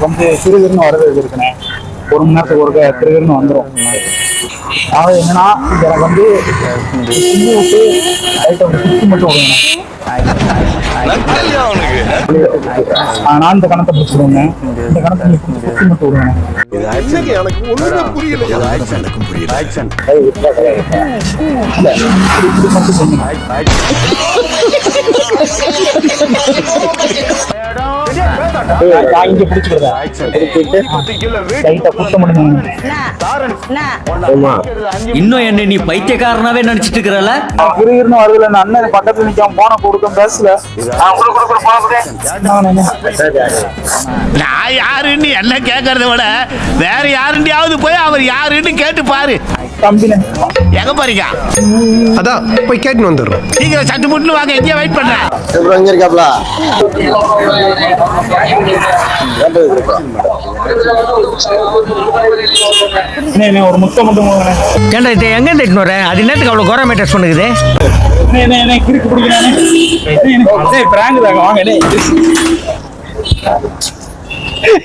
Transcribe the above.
எனக்கு வந்து சிறுகிருன்னு வரது இருக்குண்ணே ஒரு மணி நேரத்துக்கு ஒரு திருகிருன்னு வந்துடும் அதாவது என்னன்னா எனக்கு வந்து சிம்மு விட்டு லைட்டை ஒரு மட்டும் விடுவேன் நான் இந்த கணத்தை பிடிச்சிடுவேங்க இந்த கணத்தை சுற்றி மட்டும் விடுவேன் ஏய், இல்ல, கிடையாது. இல்ல, இப்படி இப்படி மட்டும் நான் இங்க பிடிச்சிக்கிறேன் லைட்டா இன்னும் என்ன நீ பைத்தியக்காரனாவே நினைச்சிட்டு இருக்கிறல கிருகிருன்னு வருதுல இந்த அண்ணன் பக்கத்துல நிக்காம போன கொடுக்க பேசல நான் நான் யாருன்னு என்ன கேட்கறத விட வேற யாருண்டியாவது போய் அவர் யாருன்னு கேட்டு பாரு. தம்பினே எங்க போறீங்க? அதான் போய் கேட்டுன்னு வந்துடுறோம். சீக்கிரம் சட்டு முட்டு வாங்க எங்கேயே வெயிட் பண்றேன். அப்புறம் எங்க இருக்காப்ல? ஒரு முத்தம் மட்டும் கொடுங்கண்ணே. ஏன்டா இது எங்க இருந்து வரேன் அது என்னத்துக்கு அவ்வளவு கோரா மேட்டர்ஸ் பண்ணுது கிறுக்கு பிடிக்கிறானே. தாங்க, வாங்க.